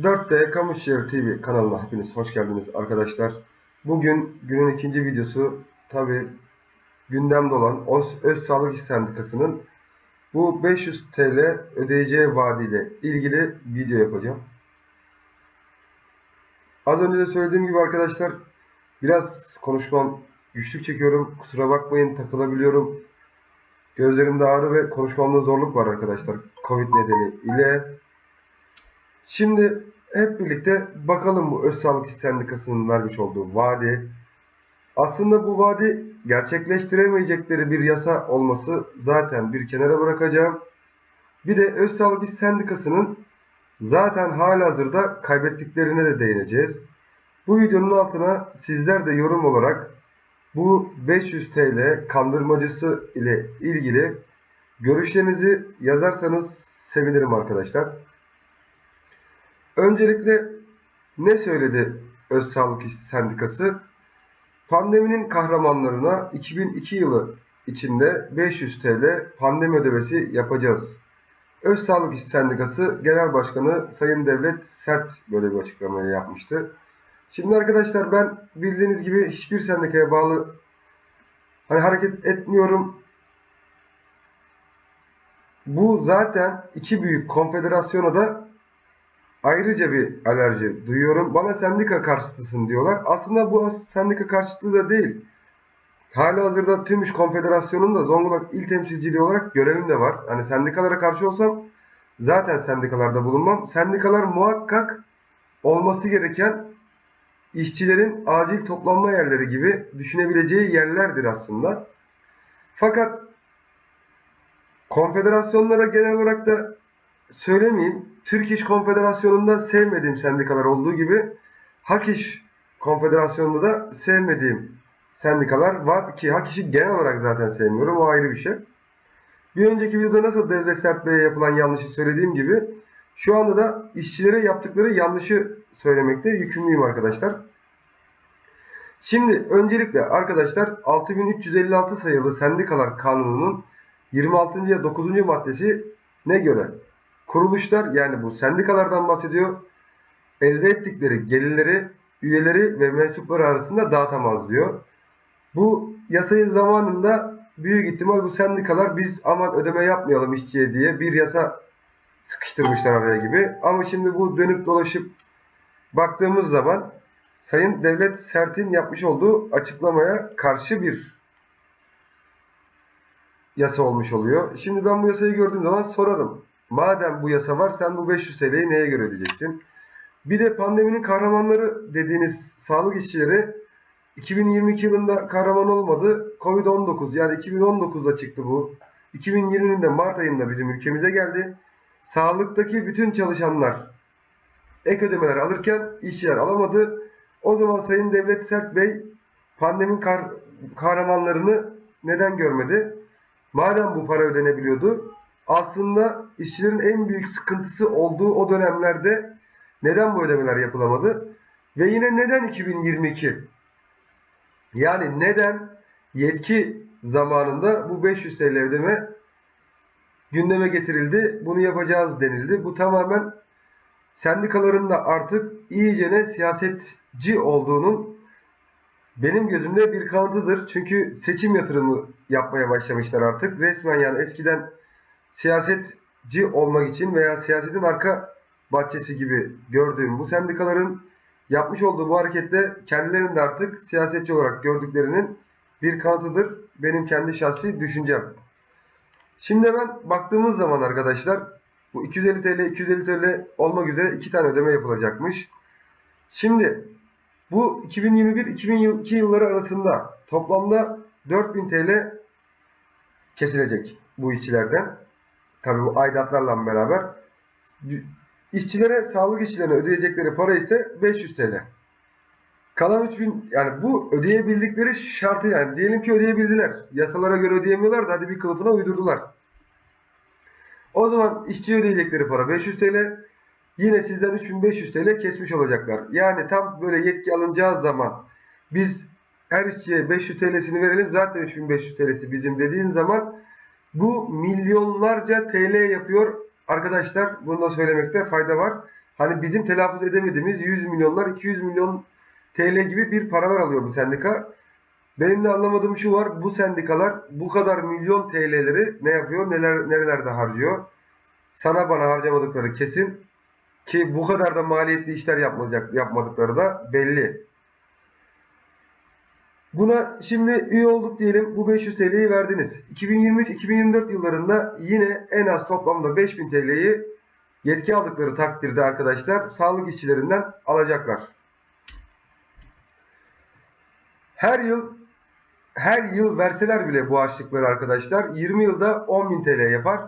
4D Kamu İşleri TV kanalına hepiniz hoş geldiniz arkadaşlar. Bugün günün ikinci videosu tabi gündemde olan Öz, Öz Sağlık İş Sendikası'nın bu 500 TL ödeyeceği vaadiyle ilgili video yapacağım. Az önce de söylediğim gibi arkadaşlar biraz konuşmam güçlük çekiyorum. Kusura bakmayın takılabiliyorum. Gözlerimde ağrı ve konuşmamda zorluk var arkadaşlar. Covid nedeni ile. Şimdi hep birlikte bakalım bu Öz Sağlık İş Sendikası'nın vermiş olduğu vaadi. Aslında bu vaadi gerçekleştiremeyecekleri bir yasa olması zaten bir kenara bırakacağım. Bir de Öz Sağlık İş Sendikası'nın zaten halihazırda kaybettiklerine de değineceğiz. Bu videonun altına sizler de yorum olarak bu 500 TL kandırmacısı ile ilgili görüşlerinizi yazarsanız sevinirim arkadaşlar. Öncelikle ne söyledi Öz Sağlık İş Sendikası? Pandeminin kahramanlarına 2002 yılı içinde 500 TL pandemi ödemesi yapacağız. Öz Sağlık İş Sendikası Genel Başkanı Sayın Devlet Sert böyle bir açıklamayı yapmıştı. Şimdi arkadaşlar ben bildiğiniz gibi hiçbir sendikaya bağlı hani hareket etmiyorum. Bu zaten iki büyük konfederasyona da ayrıca bir alerji duyuyorum. Bana sendika karşıtısın diyorlar. Aslında bu sendika karşıtlığı da değil. Hala hazırda tüm iş konfederasyonun da Zonguldak il temsilciliği olarak görevim de var. Hani sendikalara karşı olsam zaten sendikalarda bulunmam. Sendikalar muhakkak olması gereken işçilerin acil toplanma yerleri gibi düşünebileceği yerlerdir aslında. Fakat konfederasyonlara genel olarak da söylemeyeyim. Türk İş Konfederasyonu'nda sevmediğim sendikalar olduğu gibi Hak İş Konfederasyonu'nda da sevmediğim sendikalar var ki Hak İş'i genel olarak zaten sevmiyorum. O ayrı bir şey. Bir önceki videoda nasıl Devlet Sert Bey'e yapılan yanlışı söylediğim gibi şu anda da işçilere yaptıkları yanlışı söylemekte yükümlüyüm arkadaşlar. Şimdi öncelikle arkadaşlar 6356 sayılı Sendikalar Kanunu'nun 26. ve 9. maddesi ne göre? Kuruluşlar yani bu sendikalardan bahsediyor. Elde ettikleri gelirleri üyeleri ve mensupları arasında dağıtamaz diyor. Bu yasayı zamanında büyük ihtimal bu sendikalar biz aman ödeme yapmayalım işçiye diye bir yasa sıkıştırmışlar araya gibi. Ama şimdi bu dönüp dolaşıp baktığımız zaman Sayın Devlet Sert'in yapmış olduğu açıklamaya karşı bir yasa olmuş oluyor. Şimdi ben bu yasayı gördüğüm zaman sorarım. Madem bu yasa var sen bu 500 TL'yi neye göre ödeyeceksin? Bir de pandeminin kahramanları dediğiniz sağlık işçileri 2022 yılında kahraman olmadı. Covid-19 yani 2019'da çıktı bu. 2020'nin de Mart ayında bizim ülkemize geldi. Sağlıktaki bütün çalışanlar ek ödemeler alırken işçiler alamadı. O zaman Sayın Devlet Sert Bey pandemin kahramanlarını neden görmedi? Madem bu para ödenebiliyordu aslında işçilerin en büyük sıkıntısı olduğu o dönemlerde neden bu ödemeler yapılamadı? Ve yine neden 2022? Yani neden yetki zamanında bu 500 TL ödeme gündeme getirildi? Bunu yapacağız denildi. Bu tamamen sendikaların da artık iyicene siyasetci olduğunun benim gözümde bir kanıtıdır. Çünkü seçim yatırımı yapmaya başlamışlar artık. Resmen yani eskiden siyasetci olmak için veya siyasetin arka bahçesi gibi gördüğüm bu sendikaların yapmış olduğu bu harekette kendilerini de artık siyasetçi olarak gördüklerinin bir kanıtıdır. Benim kendi şahsi düşüncem. Şimdi hemen baktığımız zaman arkadaşlar bu 250 TL 250 TL olmak üzere iki tane ödeme yapılacakmış. Şimdi bu 2021-2022 yılları arasında toplamda 4000 TL kesilecek bu işçilerden. Tabii bu aidatlarla beraber. İşçilere, sağlık işçilerine ödeyecekleri para ise 500 TL. Kalan 3000 yani bu ödeyebildikleri şartı yani diyelim ki ödeyebildiler. Yasalara göre ödeyemiyorlar da hadi bir kılıfına uydurdular. O zaman işçi ödeyecekleri para 500 TL. Yine sizden 3500 TL kesmiş olacaklar. Yani tam böyle yetki alınacağı zaman biz her işçiye 500 TL'sini verelim zaten 3500 TL'si bizim dediğin zaman bu milyonlarca TL yapıyor arkadaşlar. Bunu da söylemekte fayda var. hani bizim telaffuz edemediğimiz 100 milyonlar 200 milyon TL gibi bir paralar alıyor bu sendika. Benim de anlamadığım şu var. Bu sendikalar bu kadar milyon TL'leri ne yapıyor? Neler nerelerde harcıyor? Sana bana harcamadıkları kesin. Ki bu kadar da maliyetli işler yapmayacak, yapmadıkları da belli. Buna şimdi üye olduk diyelim. Bu 500 TL'yi verdiniz. 2023-2024 yıllarında yine en az toplamda 5000 TL'yi yetki aldıkları takdirde arkadaşlar sağlık işçilerinden alacaklar. Her yıl her yıl verseler bile bu harçlıkları arkadaşlar 20 yılda 10.000 TL yapar.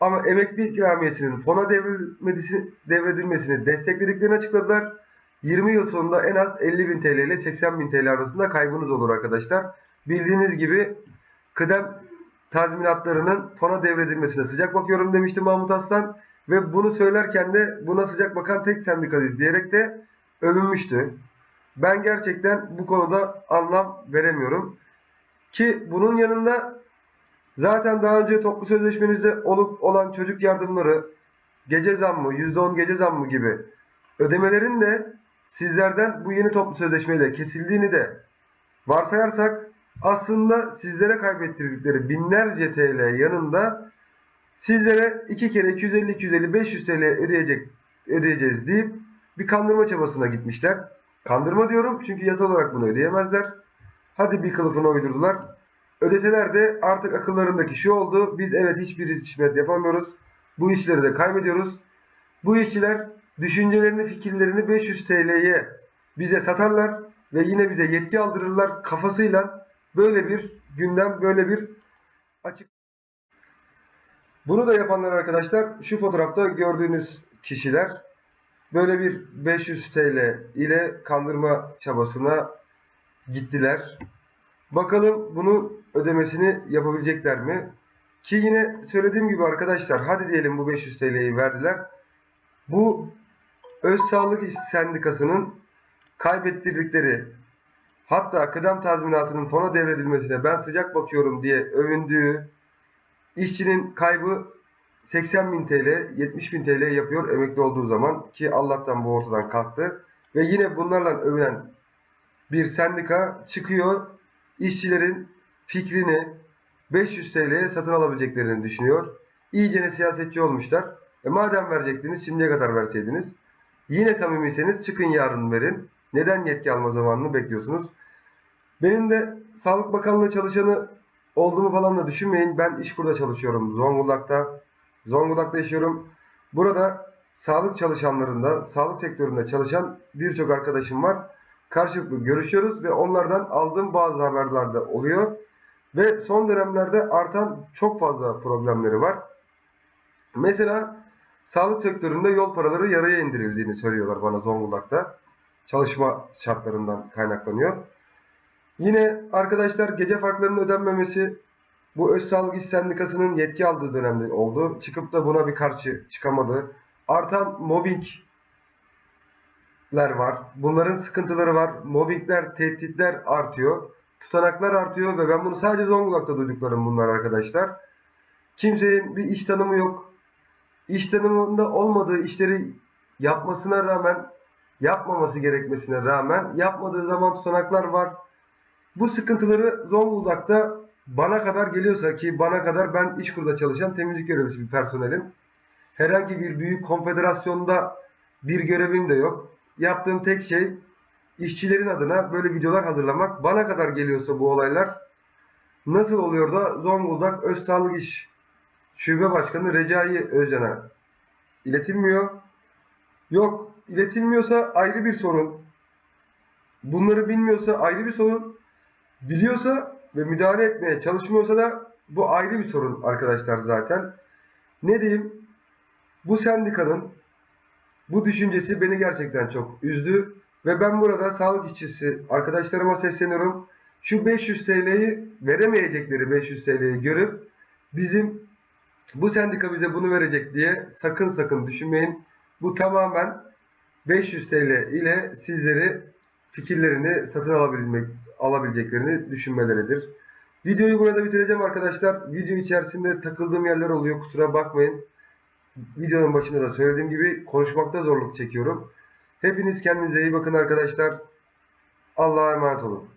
Ama emekli ikramiyesinin fona devredilmesini, desteklediklerini açıkladılar. 20 yıl sonunda en az 50.000 TL ile 80.000 TL arasında kaybınız olur arkadaşlar. Bildiğiniz gibi kıdem tazminatlarının fona devredilmesine sıcak bakıyorum demişti Mahmut Aslan. Ve bunu söylerken de buna sıcak bakan tek sendikalist diyerek de övünmüştü. Ben gerçekten bu konuda anlam veremiyorum. Ki bunun yanında zaten daha önce toplu sözleşmenizde olup olan çocuk yardımları, gece zammı, %10 gece zammı gibi ödemelerin de sizlerden bu yeni toplu sözleşmeyle kesildiğini de varsayarsak aslında sizlere kaybettirdikleri binlerce TL yanında sizlere iki kere 250 250 500 TL ödeyecek ödeyeceğiz deyip bir kandırma çabasına gitmişler. Kandırma diyorum çünkü yasal olarak bunu ödeyemezler. Hadi bir kılıfına uydurdular. Ödeseler de artık akıllarındaki şu oldu. Biz evet hiçbir hizmet yapamıyoruz. Bu işleri de kaybediyoruz. Bu işçiler düşüncelerini, fikirlerini 500 TL'ye bize satarlar ve yine bize yetki aldırırlar kafasıyla böyle bir gündem, böyle bir açık. Bunu da yapanlar arkadaşlar şu fotoğrafta gördüğünüz kişiler böyle bir 500 TL ile kandırma çabasına gittiler. Bakalım bunu ödemesini yapabilecekler mi? Ki yine söylediğim gibi arkadaşlar hadi diyelim bu 500 TL'yi verdiler. Bu Öz Sağlık İş Sendikası'nın kaybettirdikleri hatta kıdem tazminatının fona devredilmesine ben sıcak bakıyorum diye övündüğü işçinin kaybı 80 bin TL, 70 bin TL yapıyor emekli olduğu zaman ki Allah'tan bu ortadan kalktı. Ve yine bunlarla övünen bir sendika çıkıyor işçilerin fikrini 500 TL'ye satın alabileceklerini düşünüyor. İyicene siyasetçi olmuşlar. E madem verecektiniz şimdiye kadar verseydiniz. Yine samimiyseniz çıkın yarın verin. Neden yetki alma zamanını bekliyorsunuz? Benim de Sağlık Bakanlığı çalışanı olduğumu falan da düşünmeyin. Ben İşkur'da çalışıyorum Zonguldak'ta. Zonguldak'ta yaşıyorum. Burada sağlık çalışanlarında, sağlık sektöründe çalışan birçok arkadaşım var. Karşılıklı görüşüyoruz ve onlardan aldığım bazı haberler de oluyor. Ve son dönemlerde artan çok fazla problemleri var. Mesela sağlık sektöründe yol paraları yarıya indirildiğini söylüyorlar bana Zonguldak'ta. Çalışma şartlarından kaynaklanıyor. Yine arkadaşlar gece farklarının ödenmemesi bu Öz Sağlık İş Sendikası'nın yetki aldığı dönemde oldu. Çıkıp da buna bir karşı çıkamadı. Artan mobbingler var. Bunların sıkıntıları var. Mobbingler, tehditler artıyor. Tutanaklar artıyor ve ben bunu sadece Zonguldak'ta duyduklarım bunlar arkadaşlar. Kimsenin bir iş tanımı yok. İş tanımında olmadığı işleri yapmasına rağmen, yapmaması gerekmesine rağmen yapmadığı zaman tutanaklar var. Bu sıkıntıları Zonguldak'ta bana kadar geliyorsa ki bana kadar ben İşkur'da çalışan temizlik görevlisi bir personelim. Herhangi bir büyük konfederasyonda bir görevim de yok. Yaptığım tek şey işçilerin adına böyle videolar hazırlamak. Bana kadar geliyorsa bu olaylar nasıl oluyor da Zonguldak Öz Sağlık İş Şube Başkanı Recai Özcan'a iletilmiyor. Yok iletilmiyorsa ayrı bir sorun. Bunları bilmiyorsa ayrı bir sorun. Biliyorsa ve müdahale etmeye çalışmıyorsa da bu ayrı bir sorun arkadaşlar zaten. Ne diyeyim? Bu sendikanın bu düşüncesi beni gerçekten çok üzdü ve ben burada sağlık işçisi arkadaşlarıma sesleniyorum. Şu 500 TL'yi veremeyecekleri 500 TL'yi görüp bizim bu sendika bize bunu verecek diye sakın sakın düşünmeyin. Bu tamamen 500 TL ile sizleri fikirlerini satın alabilmek, alabileceklerini düşünmeleridir. Videoyu burada bitireceğim arkadaşlar. Video içerisinde takıldığım yerler oluyor. Kusura bakmayın. videonun başında da söylediğim gibi konuşmakta zorluk çekiyorum. Hepiniz kendinize iyi bakın arkadaşlar. Allah'a emanet olun.